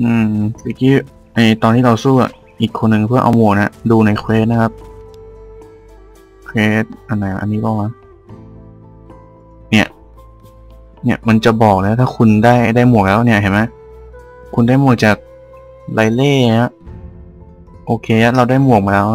อืมเมื่อกี้ไอตอนที่เราสู้อะอีกคนหนึ่งเพื่อเอาหมวกนะดูในเควสนะครับเควสอันไหนอันนี้ก็วะเนี่ย เนี่ยมันจะบอกแล้วถ้าคุณได้ได้หมวกแล้วเนี่ยเห็นไหมคุณได้หมวกจากไลเล่ฮะโอเคเราได้หมวกมาแล้ว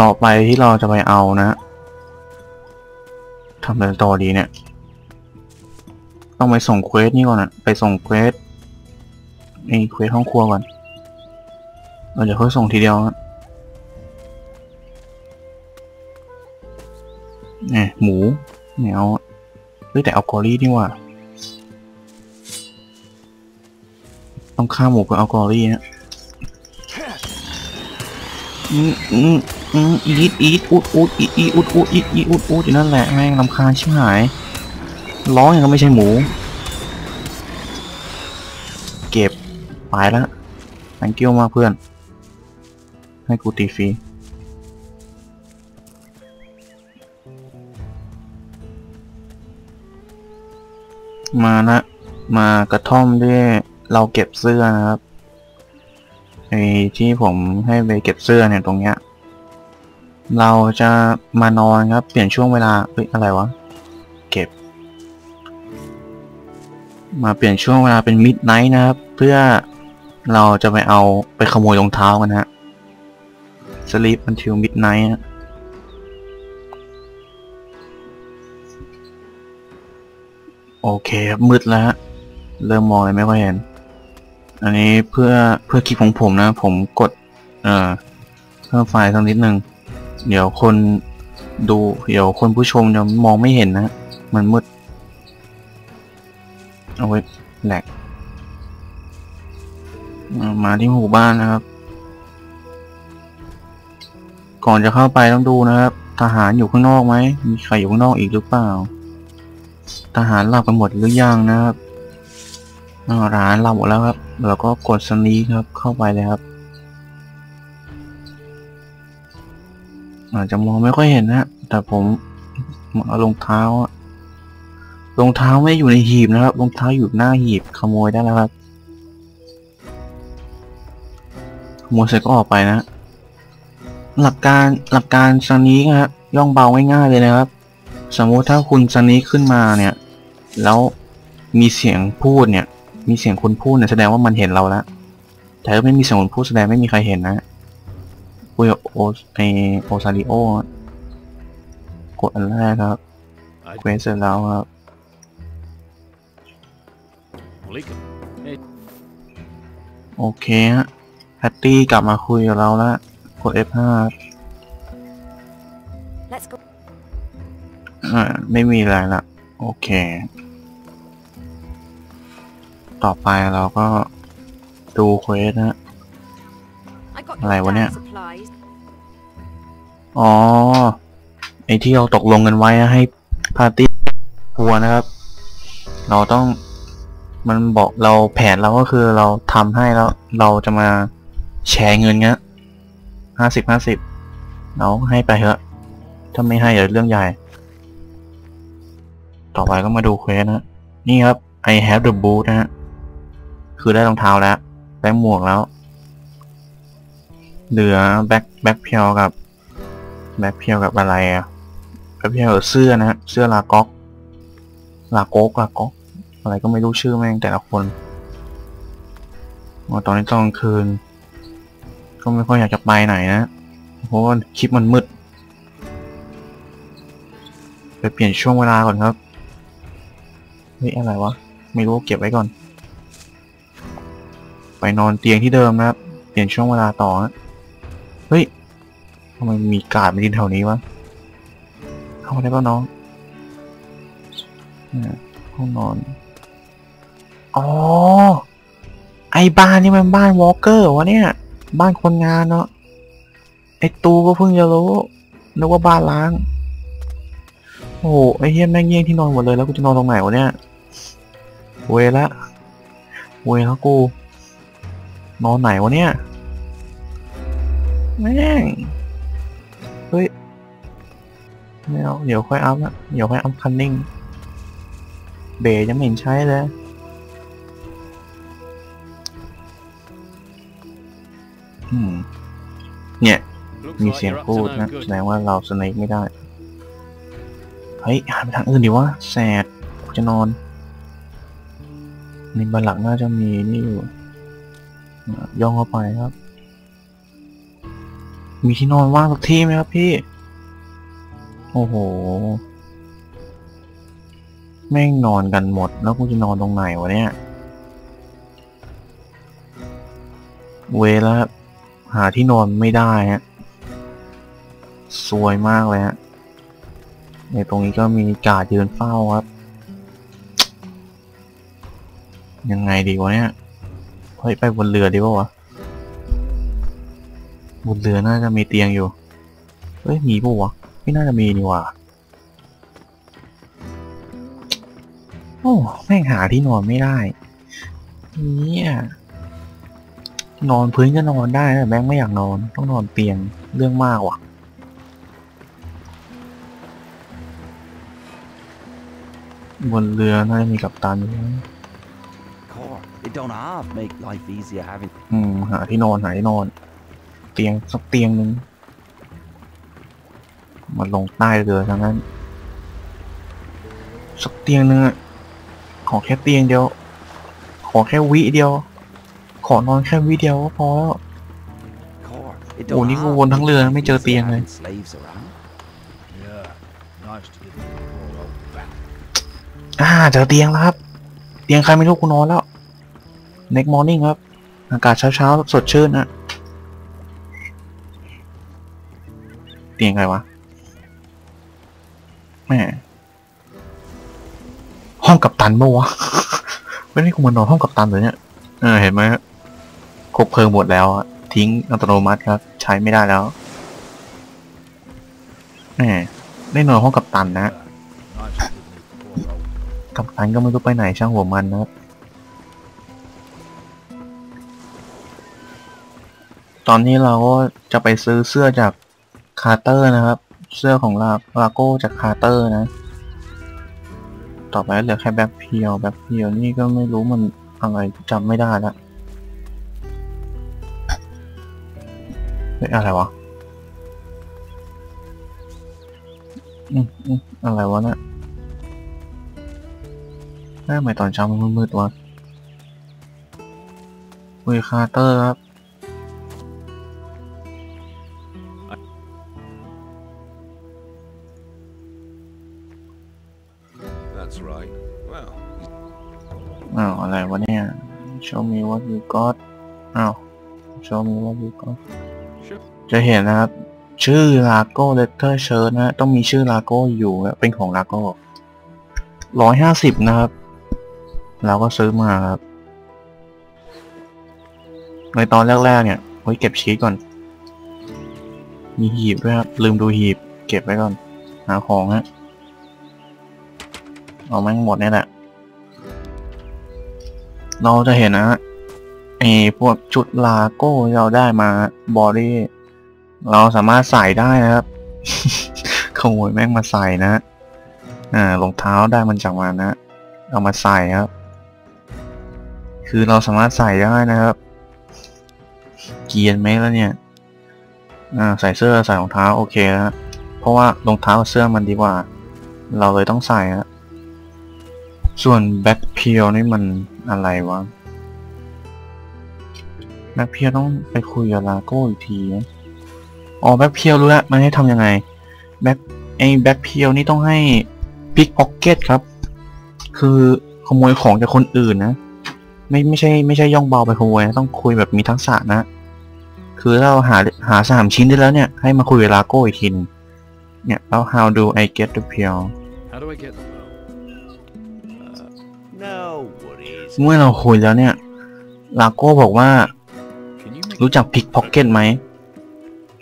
ต่อไปที่เราจะไปเอานะทำอะไรต่อดีเนี่ย ต้องไปส่งเควสนี่ก่อนอะไปส่งเควสไอ้เควสห้องครัวก่อนเราจะค่อยส่งทีเดียวนี่หมูเนี่ยเอาเฮ้ยแต่เอากอรี่นี่ว่าต้องฆ่าหมูเพื่อเอากอรี่นะอืมอืมอืมอีดอีดอุดอุดอีดอีอุดอุดอีดอีดอุดอุดอยู่นั่นแหละแม่งลำคาญชิบหาย ร้องยังก็ไม่ใช่หมู เก็บไปแล้ว thank you มากเพื่อน ให้กูตีฟรีมานะ มากระท่อมด้วยเราเก็บเสื้อนะครับไอ้ที่ผมให้ไปเก็บเสื้อเนี่ยตรงเนี้ย เราจะมานอนครับ เปลี่ยนช่วงเวลาเฮ้ยอะไรวะ มาเปลี่ยนช่วงเวลาเป็นมิดไนท์นะครับ เพื่อเราจะไปเอาไปขโมยรองเท้ากันฮะ sleep until midnight นะโอเคครับมืดแล้วฮะเริ่มมองอะไรไม่ค่อยเห็น อันนี้เพื่อเพื่อคลิปของผมนะ ผมกด เอ่อเพิ่มไฟล์สักนิดนึง เดี๋ยวคนดู เดี๋ยวคนผู้ชมจะมองไม่เห็นนะ มันมืด เอาไว้แหลกมาที่หมู่บ้านนะครับ ก่อนจะเข้าไปต้องดูนะครับ ทหารอยู่ข้างนอกไหม มีใครอยู่ข้างนอกอีกหรือเปล่า ทหารหลับกันหมดหรือยังนะครับอ่าทหารหลับหมดแล้วครับ แล้วก็กดสนีครับเข้าไปเลยครับ อาจจะมองไม่ค่อยเห็นนะ แต่ผมเอารองเท้าอะ รองเท้าไม่อยู่ในหีบนะครับรองเท้าอยู่หน้าหีบขโมยได้แล้วครับขโมยเสร็จก็ออกไปนะ หลักการหลักการสนีกนะครับย่องเบาง่ายๆเลยนะครับ สมมุติถ้าคุณสนีกขึ้นมาเนี่ย แล้วมีเสียงพูดเนี่ย มีเสียงคนพูดเนี่ยแสดงว่ามันเห็นเราแล้วแต่ถ้าไม่มีเสียงคนพูดแสดงไม่มีใครเห็นนะคุยกับโอไอโอซาริโอกดอันแรกครับเควสเสร็จแล้วครับ โอเคฮะแพตตี้กลับมาคุยกับเราแล้วกด F5 Let's go. อ่าไม่มีอะไรละโอเค ต่อไปเราก็ดูเควสนะ I got Này, your quên damn nè. supplies. อ๋อ ไอที่เราตกลงกันไว้อะให้ปาร์ตี้ครัวนะครับ เราต้อง มันบอกเราแผนเราก็คือเราทำให้แล้วเราจะมาแชร์เงินเงี้ยห้าสิบห้าสิบเราให้ไปเถอะ ถ้าไม่ให้เดี๋ยวเรื่องใหญ่ ต่อไปก็มาดูเควสนะ นี่ครับ I have the boot นะฮะ คือได้รองเท้าแล้ว ได้หมวกแล้ว เหลือแบ็คแบ็คเพียวกับ แบ็คเพียวกับอะไรอะแบ็คเพียวกับเสื้อนะฮะ เสื้อลาก๊อก ลาโก๊กลาก๊อก อะไรก็ไม่รู้ชื่อแม่งแต่ละคนว่าตอนนี้ตอนคืน ก็ไม่ค่อยอยากจะไปไหนนะ เพราะว่าคลิปมันมืด ไปเปลี่ยนช่วงเวลาก่อนครับเฮ้ยอะไรวะ ไม่รู้เก็บไว้ก่อน ไปนอนเตียงที่เดิมนะครับ เปลี่ยนช่วงเวลาต่อนะเฮ้ยทำไมมีกาดมาดินแถวนี้วะ เข้ามาได้ป่ะน้องห้องนอน อ๋อ ไอ้บ้านนี่มันบ้านวอลเกอร์วะเนี่ย บ้านคนงานเนาะ ไอ้ตูก็เพิ่งจะรู้ นึกว่าบ้านล้าง โอ้โหไอ้เฮียแม่งแย่งที่นอนหมดเลยแล้วกูจะนอนตรงไหนวะเนี่ย เวละ เวล้วกู นอนไหนวะเนี่ย แม่ง เฮ้ยไม่เอาเดี๋ยวค่อยอัพนะเดี๋ยวค่อยอัพคันนิ่ง เบย์ยังไม่เห็นใช้เลย เนี่ย Looks มี like เสียง you're up พูด to นะ no แส good. ดงว่าเราสเนกไม่ได้ เฮ้ยหันไปทางอื่นดิวะแสดจะนอน ในบันหลังน่าจะมีนี่อยู่อะย่องเข้าไปครับ มีที่นอนว่างสักที่ไหมครับพี่ โอ้โห แม่งนอนกันหมด แล้วกูจะนอนตรงไหนวะเนี่ย เวแล้วครับ หาที่นอนไม่ได้ฮะสวยมากเลยฮะในตรงนี้ก็มีกาดยืนเฝ้าครับ ยังไงดีวะเนี่ยเฮ้ยไปบนเรือดีป่าวะบนเรือน่าจะมีเตียงอยู่เฮ้ยมีป่าวะไม่น่าจะมีนี่ว่าโอ้แม่งหาที่นอนไม่ได้เนี่ย นอนพื้นก็นอนได้แต่แม่งไม่อยากนอนต้องนอนเตียงเรื่องมากว่ะ บนเรือน่าจะมีกัปตันอยู่นะ Car, it don't half make life easier having อืมหาที่นอนหาที่นอน เตียงสักเตียงหนึ่งมาลงใต้เรือทั้งนั้นสักเตียงหนึ่งอะขอแค่เตียงเดียว ขอแค่วิเดียว ขอนอนแค่วิเดียวก็พอแล้ว car. It โอ้ don't นี่กู half วนทั้ง make เรือ life ไม่เจอ easier เตียงเลย having slaves around. Yeah, nice to get the poor old bat. อ่าเจอเตียงแล้วครับ เตียงใครไม่รู้กูนอนแล้ว next morning ครับ อากาศเช้าๆ สดชื่นนะเตียงใครวะแหม่ห้องกับตันปะวะ ไม่ได้กูมานอนห้องกับตันเลยเนี่ย เออเห็นไหมฮะ คบเพลิงหมดแล้วทิ้งอัตโนมัติครับ ใช้ไม่ได้แล้วแหมได้นอนห้องกับตันนะกัปตันก็ไม่รู้ไปไหนช่างหัวมันนะตอนนี้เราก็จะไปซื้อเสื้อจากคาร์เตอร์นะครับ เสื้อของลาลาโก้จากคาร์เตอร์นะ ต่อไปเหลือแค่แบ็คเพียวแบ็คเพียวนี่ก็ไม่รู้มันอะไรจำไม่ได้แล้ว เฮ้ยอะไรวะอืมอืมอะไรวะเนี่ยหน้าใหม่ตอนเช้ามันมืดๆวะคุยคาร์เตอร์ครับ That's right. Well, อ้าวอะไรวะเนี่ย show me what you got อ้าว show me what you got sure. จะเห็นนะครับ ชื่อลาโก้เลเตอร์เชิร์นะต้องมีชื่อลาโก้อยู่นะเป็นของลาโก้ร้อยห้าสิบนะครับ เราก็ซื้อมาครับ ในตอนแรกๆเนี่ยไว้ยเก็บชีตก่อน มีหีบด้วยครับ ลืมดูหีบ เก็บไว้ก่อน หาของฮะเอาแม่งหมดเนี่ยแหละ เราจะเห็นนะไอ้พวกชุดลาโก้เราได้มาบอดี้ เราสามารถใส่ได้นะครับ ขโมยแม่งมาใส่นะอ่ารองเท้าได้มันจากมันนะ เอามาใส่ครับ คือเราสามารถใส่ได้นะครับ เกียนไหมแล้วเนี่ยอ่าใส่เสื้อใส่รองเท้าโอเคนะเพราะว่ารองเท้ากับเสื้อมันดีกว่า เราเลยต้องใส่ฮะส่วนแบ็คเพียวนี่มันอะไรวะแบ็คเพียวต้องไปคุยกับลาโก้อีกทีนะ อ๋อแบ็คเพียวรู้แล้วมันให้ทำยังไงแบ็คไอ้แบ็คเพียวนี่ต้องให้พิกพ็อกเก็ตครับ คือขโมยของจากคนอื่นนะ ไม่ไม่ใช่ไม่ใช่ย่องเบาไปขโมยนะต้องคุยแบบมีทักษะนะ คือถ้าเราหาหาสามชิ้นได้แล้วเนี่ย ให้มาคุยกับลาโก้อีกทีหนึงเนี่ยแล้ว how do I get the pill How do I get them? Uh, no worries. เมื่อเราคุยแล้วเนี่ยลาโก้บอกว่า Can you make รู้จักพิกพ็อกเก็ตไหม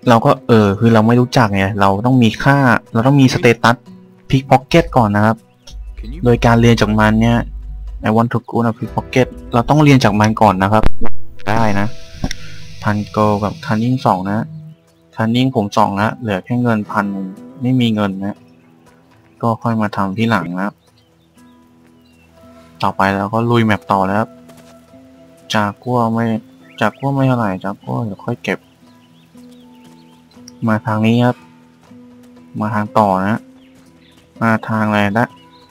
เราก็เออคือเราไม่รู้จักไงเราต้องมีค่า เราต้องมีสเตตัสพิกพ็อกเก็ตก่อนนะครับ Can you โดยการเรียนจากมันเนี่ย I want to go นะ pickpocket เราต้องเรียนจากมันก่อนนะครับ ได้นะพันโกกับคันนิ่งสองนะคันนิ่งผมสองนะเหลือแค่เงินพันหนึ่งไม่มีเงินนะ ก็ค่อยมาทำที่หลังนะต่อไปเราก็ลุยแมปต่อแล้วจากกัวไม่จากพวกไม่เท่าไหร่จากพวกเดี๋ยวค่อยเก็บ มาทางนี้ครับ มาทางต่อนะ มาทางอะไรด้าน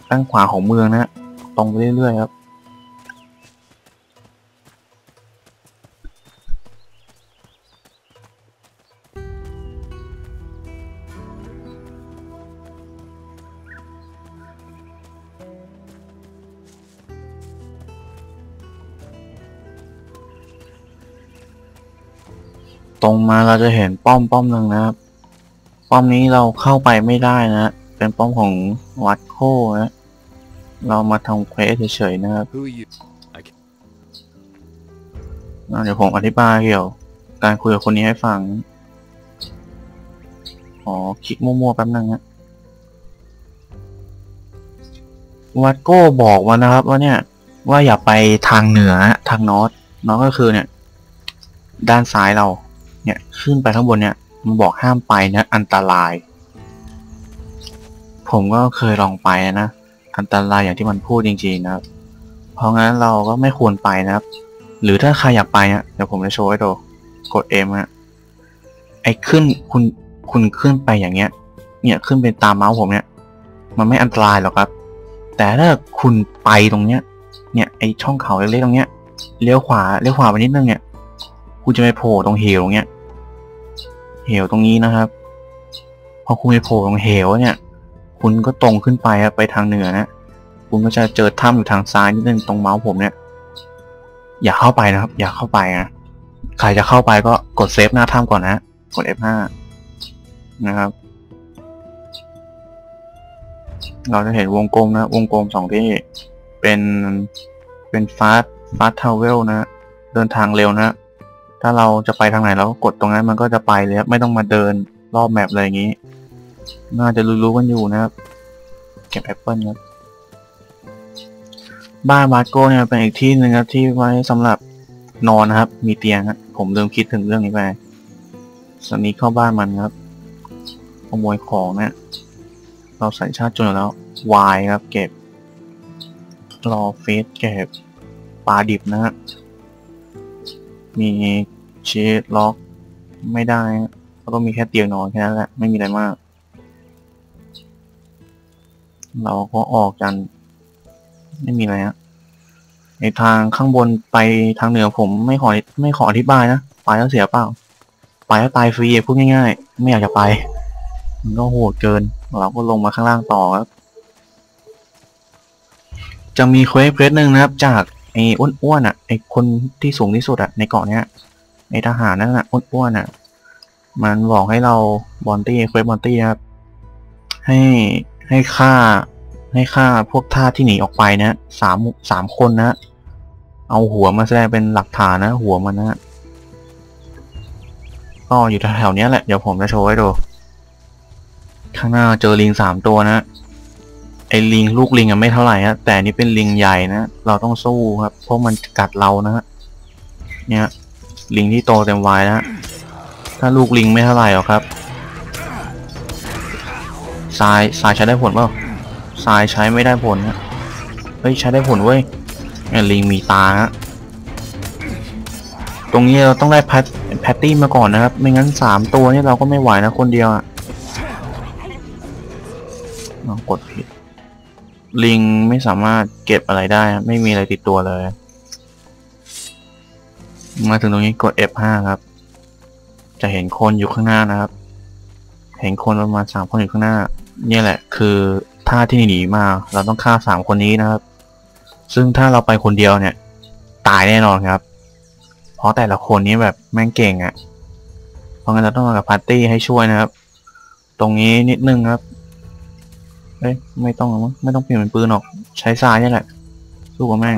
ด้านขวาของเมืองนะ ตรงไปเรื่อยๆครับ ตรงมาเราจะเห็นป้อมป้อมหนึ่งนะครับ ป้อมนี้เราเข้าไปไม่ได้นะ เป็นป้อมของวัดโคนะ เรามาทำเควสเฉยๆนะครับ Who are you? อะเดี๋ยวผมอธิบายเกี่ยว การคุยกับคนนี้ให้ฟัง อ๋อ คลิกมั่วๆแป๊บนึงนะวัดโก้บอกมานะครับ ว่าเนี่ย ว่าอย่าไปทางเหนือทางนอร์ทนอร์ทก็คือเนี่ย ด้านซ้ายเรา เนี่ยขึ้นไปข้างบนเนี่ยมันบอกห้ามไปนะอันตราย ผมก็เคยลองไปนะอันตรายอย่างที่มันพูดจริงๆนะครับ เพราะงั้นเราก็ไม่ควรไปนะครับ หรือถ้าใครอยากไปเนี่ยเดี๋ยวผมจะโชว์ให้ดูกด M ฮะไอ้ขึ้นคุณคุณขึ้นไปอย่างเงี้ย เนี่ยขึ้นเป็นตามเมาส์ผมเนี่ย มันไม่อันตรายหรอกครับ แต่ถ้าคุณไปตรงเนี้ย เนี่ยไอ้ช่องเขาเล็กๆตรงเนี้ยเลี้ยวขวาเลี้ยวขวาไปนิดนึงเนี่ย คุณจะไปโผล่ตรงเหวตรงเนี้ย เหวตรงนี้นะครับ พอคุณไปโผล่ตรงเหวเนี่ย คุณก็ตรงขึ้นไปครับไปทางเหนือนะ คุณก็จะเจอถ้ำอยู่ทางซ้ายนิดนึงตรงเมาส์ผมเนี่ย อย่าเข้าไปนะครับ อย่าเข้าไปนะ ใครจะเข้าไปก็กดเซฟหน้าถ้ำก่อนนะ กด F5 นะครับ เราจะเห็นวงกลมนะ วงกลมสองที่ เป็น เป็นฟาสฟาสทาวเวลนะ เดินทางเร็วนะ ถ้าเราจะไปทางไหนเราก็กดตรงนั้นมันก็จะไปเลยครับไม่ต้องมาเดินรอบแมปอะไรอย่างนี้ น่าจะรู้ๆกันอยู่นะครับ เก็บแอปเปิลครับ บ้านมาร์โก้เนี่ยเป็นอีกที่หนึ่งครับที่ไว้สำหรับนอนนะครับ มีเตียงครับผมลืมคิดถึงเรื่องนี้ไปสวนนี้เข้าบ้านมันครับขโมยของเนี่ยเราใส่ชาติจนแล้ววายครับ เก็บรอเฟสเก็บปลาดิบนะฮะ มีเชดล็อกไม่ได้ฮะแล้วก็มีแค่เตียงนอนแค่นั้นแหละไม่มีอะไรมาก เราก็ออกกัน ไม่มีอะไรฮะในทางข้างบนไปทางเหนือผมไม่ขอไม่ขออธิบายนะไปแล้วเสียเปล่าไปแล้วตายฟรีพูดง่าย ๆ ไม่อยากจะไป มันก็โหดเกิน เราก็ลงมาข้างล่างต่อครับจะมีเควสเควสหนึ่งนะครับจาก ไอ้อ้วนๆอะไอ้คนที่สูงที่สุดอะในเกาะเนี้ยไอ้ทหารนั่นอะอ้วนๆอะ มันบอกให้เราบอนตี้เควสบอนตี้ครับให้ให้ฆ่าให้ฆ่าพวกท่าที่หนีออกไปนะสามสามคนนะ เอาหัวมาแสดงเป็นหลักฐานนะ หัวมันนะก็อยู่แถวๆเนี้ยแหละ เดี๋ยวผมจะโชว์ให้ดู ข้างหน้าเจอลิงสามตัวนะ ไอ้ลิงลูกลิงอะไม่เท่าไหร่ฮะแต่นี่เป็นลิงใหญ่นะเราต้องสู้ครับ เพราะมันกัดเรานะฮะเนี่ยลิงที่โตเต็มวัยนะถ้าลูกลิงไม่เท่าไหร่หรอกครับทรายทรายใช้ได้ผลเปล่าทรายใช้ไม่ได้ผลนะเฮ้ยใช้ได้ผลเว้ยเนี่ยลิงมีตาฮะตรงนี้เราต้องได้แพทแพตตี้มาก่อนนะครับ ไม่งั้นสามตัวนี่เราก็ไม่ไหวนะคนเดียวอะเอากดผิด ลิงไม่สามารถเก็บอะไรได้ ไม่มีอะไรติดตัวเลย มาถึงตรงนี้กด F5 ครับ จะเห็นคนอยู่ข้างหน้านะครับ เห็นคนประมาณสามคนอยู่ข้างหน้า เนี่ยแหละ คือท่าที่หนีมา เราต้องฆ่าสามคนนี้นะครับ ซึ่งถ้าเราไปคนเดียวเนี่ย ตายแน่นอนครับ เพราะแต่ละคนนี้แบบแม่งเก่งอะ่ะ เพราะงั้นเราต้องมากับพาร์ตี้ให้ช่วยนะครับ ตรงนี้นิดนึงครับ เอ้ยไม่ต้องหรอกมั้งไม่ต้องเปลี่ยนเป็นปืนหรอก ใช้ทรายนี่แหละ สู้กับแม่ง